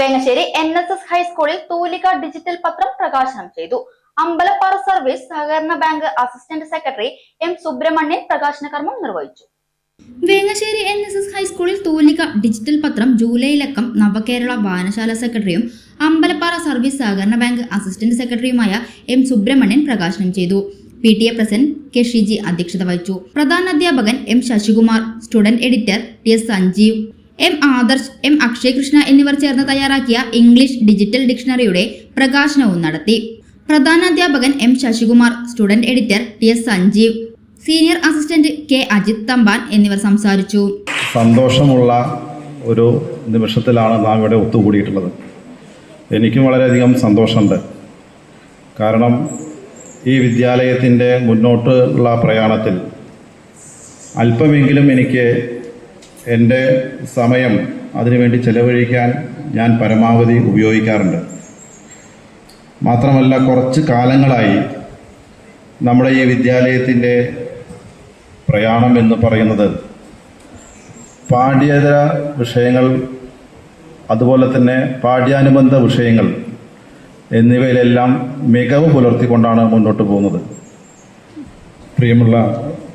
Vengassery N S S ഹൈസ്കൂളിൽ തൂലിക digital പത്രം പ്രകാശനം ചെയ്തു. അമ്പലപ്പാറ സർവീസ് സഹകരണ bank assistant secretary M Subrahmanyan പ്രകാശന കർമ്മം നിർവഹിച്ചു. വേങ്ങശ്ശേരി എൻ എസ് എസ് ഹൈസ്കൂളിൽ തൂലിക ഡിജിറ്റൽ പത്രം ജൂലൈയിലക്കം നവകേരള വായനശാല സെക്രട്ടറിയും അമ്പലപ്പാറ സർവീസ് സഹകരണ ബാങ്ക് അസിസ്റ്റന്റ് സെക്രട്ടറിയുമായ എം സുബ്രഹ്മണ്യൻ പ്രകാശനം ചെയ്തു. P T A president K Shiji അധ്യക്ഷത വഹിച്ചു. പ്രധാന അധ്യാപകൻ M Sasikumar student editor T S Sanjeev. M Adarsh M Akshay Krishna എന്നിവർ ചേർന്ന് തയ്യാറാക്കിയ ഇംഗ്ലീഷ് ഡിജിറ്റൽ ഡിക്ഷണറിയുടെ പ്രകാശനവും നടത്തി. പ്രധാനാധ്യാപകൻ M Sasikumar student editor T S Sanjeev senior assistant K Ajith Thampan എന്നിവർ സംസാരിച്ചു. സന്തോഷമുള്ള ഒരു നിമിഷത്തിലാണ് നാം ഇവിടെ ഒത്തുകൂടിയിട്ടുള്ളത്. എനിക്കും വളരെയധികം സന്തോഷമുണ്ട്. കാരണം ഈ വിദ്യാലയത്തിന്റെ മുന്നോട്ടുള്ള പ്രയാണത്തിൽ അല്പമെങ്കിലും എനിക്ക് എന്റെ സമയം അതിനുവേണ്ടി ചെലവഴിക്കാൻ ഞാൻ പരമാവധി ഉപയോഗിക്കാറുണ്ട്. മാത്രമല്ല കുറച്ച് കാലങ്ങളായി നമ്മുടെ ഈ വിദ്യാലയത്തിന്റെ പ്രയാണം എന്ന് പറയുന്നത് പാഠ്യേതര വിഷയങ്ങൾ അതുപോലെ തന്നെ പാഠ്യാനുബന്ധ വിഷയങ്ങൾ എന്നിവയിലെല്ലാം മികവ് പുലർത്തിക്കൊണ്ടാണ് മുന്നോട്ട് പോകുന്നത്. പ്രിയമുള്ള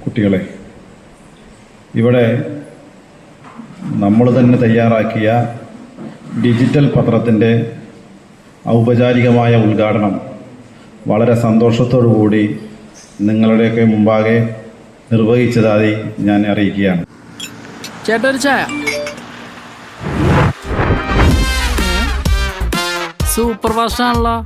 കുട്ടികളെ ഇവിടെ നമ്മൾ തന്നെ തയ്യാറാക്കിയ ഡിജിറ്റൽ പത്രത്തിന്റെ ഔപചാരികമായ ഉദ്ഘാടനം വളരെ സന്തോഷത്തോടു കൂടി നിങ്ങളുടെയൊക്കെ മുമ്പാകെ നിർവഹിച്ചതായി ഞാൻ അറിയിക്കുകയാണ്. ചായ. സൂപ്പർ ഫാസ്റ്റ് ആണല്ലോ